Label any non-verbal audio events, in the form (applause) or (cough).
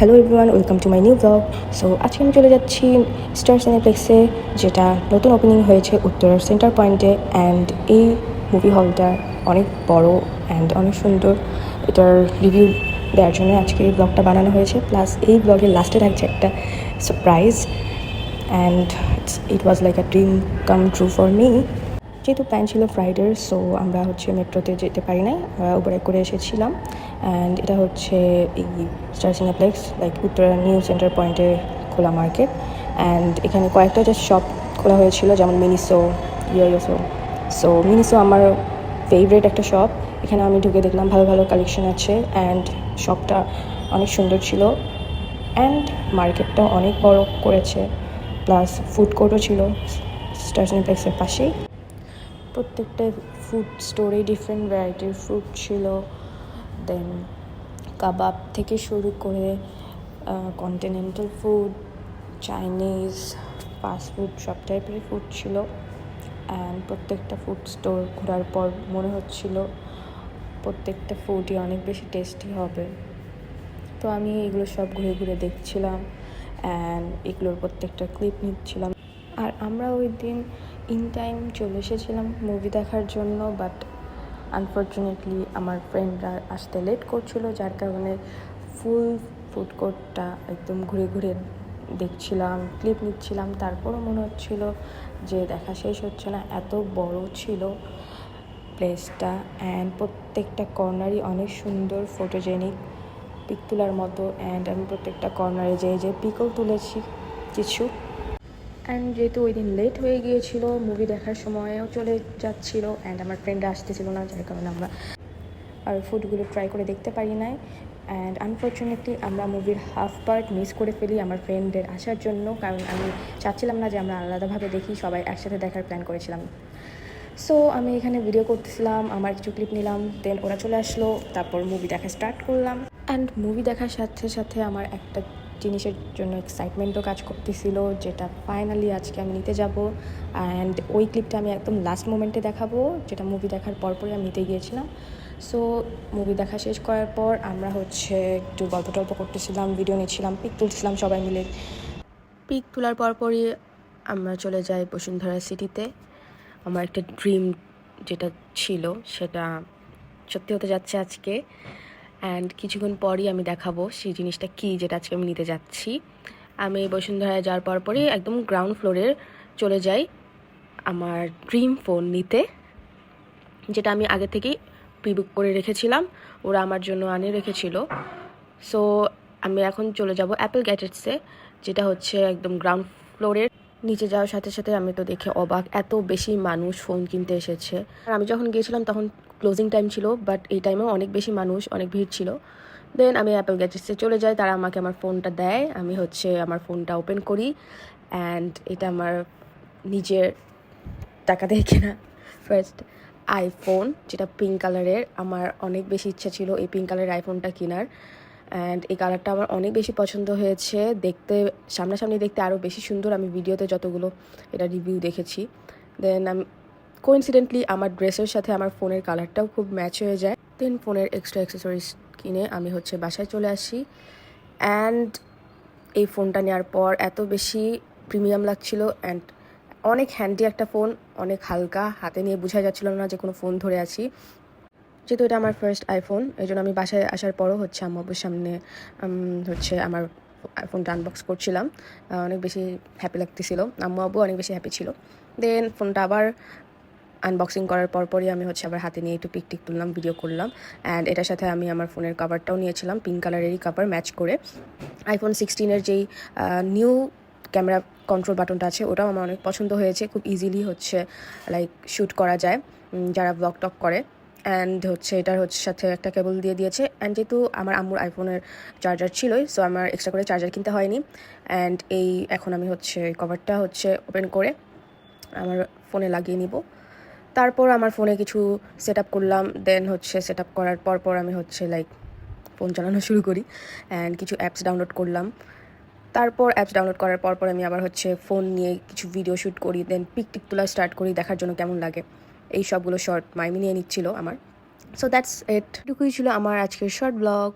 Hello everyone welcome to my new blog so আজকে আমি চলে যাচ্ছি স্টার সিনেপ্লেক্সে যেটা নতুন ওপেনিং হয়েছে উত্তরার সেন্টার পয়েন্টে অ্যান্ড এই মুভি হলটা অনেক বড় অ্যান্ড অনেক সুন্দর। এটার রিভিউ দেওয়ার জন্য আজকে এই ব্লগটা বানানো হয়েছে। প্লাস এই ব্লগের লাস্টে থাকছে একটা surprise and it was like a dream come true for me যেহেতু প্ল্যান ছিল ফ্রাইডের সো আমরা হচ্ছে মেট্রোতে যেতে পারি নাই। আমরা উবারে করে এসেছিলাম। অ্যান্ড এটা হচ্ছে এই Star Cineplex like Uttara new centre পয়েন্টে খোলা মার্কেট অ্যান্ড এখানে কয়েকটা জাস্ট শপ খোলা হয়েছিল, যেমন মিনিসো ইয়োসো সো মিনিসো আমার ফেভারিট একটা শপ এখানে আমি ঢুকে দেখলাম ভালো ভালো কালেকশন আছে। অ্যান্ড শপটা অনেক সুন্দর ছিল। অ্যান্ড মার্কেটটা অনেক বড় করেছে। প্লাস ফুড কোর্টও ছিল স্টার সিনেপ্লেক্সের পাশেই। প্রত্যেকটা ফুড স্টোরে ডিফারেন্ট ভ্যারাইটির ফুড ছিল। দেন কাবাব থেকে শুরু করে continental food Chinese fast food সব টাইপের ফুড ছিল। অ্যান্ড প্রত্যেকটা ফুড স্টোর ঘোরার পর মনে হচ্ছিল প্রত্যেকটা ফুডই অনেক বেশি টেস্টি হবে। তো আমি এগুলো সব ঘুরে ঘুরে দেখছিলাম। অ্যান্ড এগুলোর প্রত্যেকটা ক্লিপ নিচ্ছিলাম। আর আমরা ওই দিন ইন টাইম চলে এসেছিলাম মুভি দেখার জন্য বাট আনফর্চুনেটলি আমার ফ্রেন্ডরা আসতে লেট করছিল, যার কারণে ফুল ফুড কোর্টটা একদম ঘুরে ঘুরে দেখছিলাম ক্লিপ নিচ্ছিলাম। তারপরও মনে হচ্ছিল যে দেখা শেষ হচ্ছে না, এত বড় ছিল প্লেসটা অ্যান্ড প্রত্যেকটা কর্নারই অনেক সুন্দর ফটোজেনিক পিক তোলার মতো। অ্যান্ড আমি প্রত্যেকটা কর্নারে যেয়ে যে পিকও তুলেছি, কিছু অ্যান্ড যেহেতু ওই দিন লেট হয়ে গিয়েছিল মুভি দেখার সময়ও চলে যাচ্ছিল অ্যান্ড আমার ফ্রেন্ডরা আসতেছিল না, যার কারণে আমরা আর ফুডগুলো ট্রাই করে দেখতে পারি নাই. অ্যান্ড আনফর্চুনেটলি আমরা মুভির হাফ পার্ট মিস করে ফেলি আমার ফ্রেন্ডদের আসার জন্য, কারণ আমি চাচ্ছিলাম না যে আমরা আলাদাভাবে দেখি, সবাই একসাথে দেখার প্ল্যান করেছিলাম। সো আমি এখানে ভিডিও করতেছিলাম, আমার কিছু ক্লিপ নিলাম দেন ওরা চলে আসলো, তারপর মুভি দেখা স্টার্ট করলাম। অ্যান্ড মুভি দেখার সাথে সাথে আমার একটা জিনিসের জন্য এক্সাইটমেন্টও কাজ করতেছিল, যেটা ফাইনালি আজকে আমি নিতে যাব। অ্যান্ড ওই ক্লিপটা আমি একদম লাস্ট মোমেন্টে দেখাবো, যেটা মুভি দেখার পরপরই আমি নিতে গিয়েছিলাম। সো মুভি দেখা শেষ করার পর আমরা হচ্ছে একটু গল্প টল্প করতেছিলাম ভিডিও নিচ্ছিলাম পিক তুলছিলাম সবাই মিলে। পিক তোলার পরপরই আমরা চলে যাই বসুন্ধরা সিটিতে আমার একটা ড্রিম যেটা ছিল, সেটা সত্যি হতে যাচ্ছে আজকে। অ্যান্ড কিছুক্ষণ পরই আমি দেখাবো সেই জিনিসটা কী যেটা আজকে আমি নিতে যাচ্ছি। আমি বসুন্ধরায় যাওয়ার পর পরই একদম গ্রাউন্ড ফ্লোরে চলে যাই আমার ড্রিম ফোন নিতে, যেটা আমি আগে থেকেই প্রি বুক করে রেখেছিলাম, ওরা আমার জন্য আনে রেখেছিল। সো আমি এখন চলে যাব অ্যাপেল গ্যাজেটসে যেটা হচ্ছে একদম গ্রাউন্ড ফ্লোরের নিচে যাওয়ার সাথে সাথে আমি তো দেখে অবাক, এত বেশি মানুষ ফোন কিনতে এসেছে। আর আমি যখন গিয়েছিলাম তখন ক্লোজিং টাইম ছিল বাট এই টাইমেও অনেক বেশি মানুষ, অনেক ভিড় ছিল। দেন আমি অ্যাপেল গ্যাজেটসে চলে যাই, তারা আমাকে আমার ফোনটা দেয়। আমি হচ্ছে আমার ফোনটা ওপেন করি অ্যান্ড এটা আমার নিজের টাকা দিয়ে কেনা। ফার্স্ট আইফোন যেটা পিঙ্ক কালারের আমার অনেক বেশি ইচ্ছা ছিল এই পিঙ্ক কালারের আইফোনটা কেনার। অ্যান্ড এই কালারটা আমার অনেক বেশি পছন্দ হয়েছে। দেখতে, সামনাসামনি দেখতে আরও বেশি সুন্দর। আমি ভিডিওতে যতগুলো এটা রিভিউ দেখেছি। দেন আমি কোইন্সিডেন্টলি আমার ড্রেসের সাথে আমার ফোনের কালারটাও খুব ম্যাচ হয়ে যায়। দেন ফোনের এক্সট্রা অ্যাক্সেসরিজ কিনে আমি হচ্ছে বাসায় চলে আসি। অ্যান্ড এই ফোনটা নেওয়ার পর এত বেশি প্রিমিয়াম লাগছিল অ্যান্ড অনেক হ্যান্ডি একটা ফোন অনেক হালকা, হাতে নিয়ে বোঝা যাচ্ছিল না যে কোনো ফোন ধরে আছি। যেহেতু এটা আমার ফার্স্ট আইফোন এই জন্য আমি বাসায় আসার পরও হচ্ছে আম্মু আব্বুর সামনে হচ্ছে আমার ফোনটা আনবক্স করছিলাম। অনেক বেশি হ্যাপি লাগতেছিল। আম্মু আব্বু অনেক বেশি হ্যাপি ছিল। দেন ফোনটা আবার আনবক্সিং করার পরপরই আমি হচ্ছে আবার হাতে নিয়ে একটু পিক টিক তুললাম ভিডিও করলাম। অ্যান্ড এটার সাথে আমি আমার ফোনের কাভারটাও নিয়েছিলাম পিঙ্ক কালারেরই কাভার ম্যাচ করে। আইফোন সিক্সটিনের যেই নিউ ক্যামেরা কন্ট্রোল বাটনটা আছে, ওটাও আমার অনেক পছন্দ হয়েছে। খুব ইজিলি হচ্ছে লাইক শ্যুট করা যায় যারা ব্লগ টক করে। অ্যান্ড হচ্ছে এটার হচ্ছে সাথে একটা কেবল দিয়ে দিয়েছে। অ্যান্ড যেহেতু আমার আম্মুর আইফোনের চার্জার ছিলই সো আমার এক্সট্রা করে চার্জার কিনতে হয়নি। অ্যান্ড এই এখন আমি হচ্ছে কভারটা হচ্ছে ওপেন করে, আমার ফোনে লাগিয়ে নিব। তারপর আমার ফোনে কিছু সেট আপ করলাম দেন হচ্ছে সেট আপ করার পর পর আমি হচ্ছে লাইক ফোন চালানো (laughs) শুরু করি অ্যান্ড কিছু অ্যাপস ডাউনলোড করলাম। তারপর অ্যাপস ডাউনলোড করার পর পর আমি আবার হচ্ছে ফোন নিয়ে কিছু ভিডিও শ্যুট করি দেন পিক টিক তোলা স্টার্ট করি, দেখার জন্য কেমন লাগে। এই সবগুলো শর্ট মাইমি নিয়ে নিচ্ছিল আমার। সো দ্যাটস এট টুকুই ছিল আমার আজকের শর্ট ব্লগ